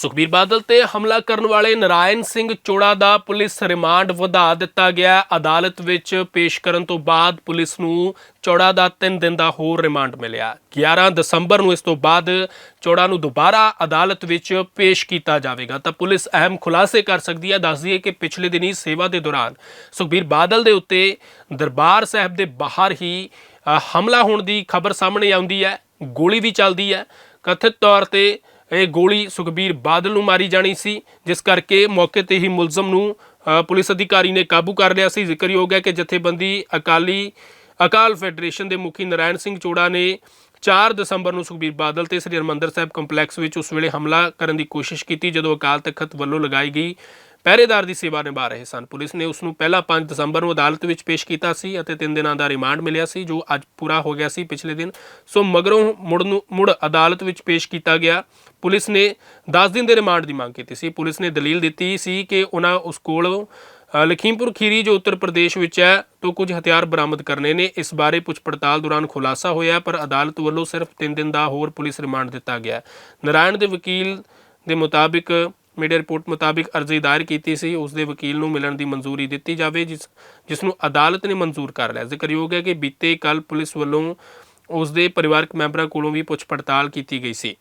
ਸੁਖਬੀਰ ਬਾਦਲ ਤੇ ਹਮਲਾ ਕਰਨ ਵਾਲੇ ਨਰਾਇਣ ਸਿੰਘ ਚੋੜਾ ਦਾ ਪੁਲਿਸ ਰਿਮਾਂਡ ਵਧਾ ਦਿੱਤਾ ਗਿਆ। ਅਦਾਲਤ ਵਿੱਚ ਪੇਸ਼ ਕਰਨ ਤੋਂ ਬਾਅਦ ਪੁਲਿਸ ਨੂੰ ਚੋੜਾ ਦਾ 3 ਦਿਨ ਦਾ ਹੋਰ ਰਿਮਾਂਡ ਮਿਲਿਆ। 11 ਦਸੰਬਰ ਨੂੰ ਇਸ ਤੋਂ ਬਾਅਦ ਚੋੜਾ ਨੂੰ ਦੁਬਾਰਾ ਅਦਾਲਤ ਵਿੱਚ ਪੇਸ਼ ਕੀਤਾ ਜਾਵੇਗਾ। ਤਾਂ ਪੁਲਿਸ ਅਹਿਮ ਖੁਲਾਸੇ ਕਰ ਸਕਦੀ ਹੈ। ਦੱਸਦੀ ਹੈ ਕਿ ਪਿਛਲੇ ਦਿਨੀ ਸੇਵਾ ਦੇ ਦੌਰਾਨ ਸੁਖਬੀਰ ਬਾਦਲ ਦੇ ਉੱਤੇ ਦਰਬਾਰ ਸਾਹਿਬ ਦੇ ਬਾਹਰ ਹੀ ਹਮਲਾ ਹੋਣ ਦੀ ਖਬਰ ਸਾਹਮਣੇ ਆਉਂਦੀ ਹੈ। ਗੋਲੀ ਵੀ ਚੱਲਦੀ ਹੈ। ਕਥਿਤ ਤੌਰ ਤੇ ਇਹ ਗੋਲੀ ਸੁਖਬੀਰ ਬਾਦਲ ਨੂੰ ਮਾਰੀ ਜਾਣੀ ਸੀ, ਜਿਸ ਕਰਕੇ ਮੌਕੇ ਤੇ ਹੀ ਮੁਲਜ਼ਮ ਨੂੰ ਪੁਲਿਸ ਅਧਿਕਾਰੀ ਨੇ ਕਾਬੂ ਕਰ ਲਿਆ ਸੀ। ਜ਼ਿਕਰਯੋਗ ਹੈ ਕਿ ਜਥੇਬੰਦੀ ਅਕਾਲੀ, ਅਕਾਲ ਫੈਡਰੇਸ਼ਨ ਦੇ ਮੁਖੀ ਨਰਾਇਣ ਸਿੰਘ ਚੋੜਾ ਨੇ 4 ਦਸੰਬਰ ਨੂੰ ਸੁਖਬੀਰ ਬਾਦਲ ਤੇ ਸ੍ਰੀ ਹਰਿਮੰਦਰ ਸਾਹਿਬ ਕੰਪਲੈਕਸ ਵਿੱਚ ਉਸ ਵੇਲੇ ਹਮਲਾ ਕਰਨ ਦੀ ਕੋਸ਼ਿਸ਼ ਕੀਤੀ, ਜਦੋਂ ਅਕਾਲ ਤਖਤ ਵੱਲੋਂ ਲਗਾਈ ਗਈ। ਪਹਿਰੇਦਾਰ ਦੀ ਸੇਵਾ ਨਿਭਾ ਰਹੇ ਸਨ। ਪੁਲਿਸ ਨੇ ਉਸ ਨੂੰ ਪਹਿਲਾਂ 5 ਦਸੰਬਰ ਨੂੰ ਅਦਾਲਤ ਵਿੱਚ ਪੇਸ਼ ਕੀਤਾ ਸੀ ਅਤੇ 3 ਦਿਨਾਂ ਦਾ ਰਿਮਾਂਡ ਮਿਲਿਆ ਸੀ, ਜੋ ਅੱਜ ਪੂਰਾ ਹੋ ਗਿਆ ਸੀ ਪਿਛਲੇ ਦਿਨ। ਸੋ ਮਗਰੋਂ ਮੁੜ ਨੂੰ, ਮੁੜ ਅਦਾਲਤ ਵਿੱਚ ਪੇਸ਼ ਕੀਤਾ ਗਿਆ। ਪੁਲਿਸ ਨੇ 10 ਦਿਨ ਦੇ ਰਿਮਾਂਡ ਦੀ ਮੰਗ ਕੀਤੀ ਸੀ। ਪੁਲਿਸ ਨੇ ਦਲੀਲ ਦਿੱਤੀ ਸੀ ਕਿ ਉਹਨਾਂ ਉਸ ਕੋਲ ਲਖੀਮਪੁਰ ਖੀਰੀ, ਜੋ ਉੱਤਰ ਪ੍ਰਦੇਸ਼ ਵਿੱਚ ਹੈ, ਤੋਂ ਕੁਝ ਹਥਿਆਰ ਬਰਾਮਦ ਕਰਨੇ ਨੇ। ਇਸ ਬਾਰੇ ਪੁੱਛ ਪੜਤਾਲ ਦੌਰਾਨ ਖੁਲਾਸਾ ਹੋਇਆ, ਪਰ ਅਦਾਲਤ ਵੱਲੋਂ ਸਿਰਫ 3 ਦਿਨ ਦਾ ਹੋਰ ਪੁਲਿਸ ਰਿਮਾਂਡ ਦਿੱਤਾ ਗਿਆ। ਨਾਰਾਇਣ ਦੇ ਵਕੀਲ ਦੇ ਮੁਤਾਬਿਕ ਮੀਡੀਆ ਰਿਪੋਰਟ ਮੁਤਾਬਿਕ ਅਰਜ਼ੀ ਦਾਇਰ ਕੀਤੀ ਸੀ। ਉਸ ਦੇ ਵਕੀਲ ਨੂੰ ਮਿਲਣ ਦੀ ਮਨਜ਼ੂਰੀ ਦਿੱਤੀ ਜਾਵੇ, ਜਿਸ ਜਿਸ ਨੂੰ ਅਦਾਲਤ ਨੇ ਮਨਜ਼ੂਰ ਕਰ ਲਿਆ। ਜ਼ਿਕਰਯੋਗ ਹੈ ਕਿ ਬੀਤੇ ਕੱਲ ਪੁਲਿਸ ਵੱਲੋਂ ਉਸ ਦੇ ਪਰਿਵਾਰਕ ਮੈਂਬਰਾਂ ਕੋਲੋਂ ਵੀ ਪੁੱਛ ਪੜਤਾਲ ਕੀਤੀ ਗਈ ਸੀ।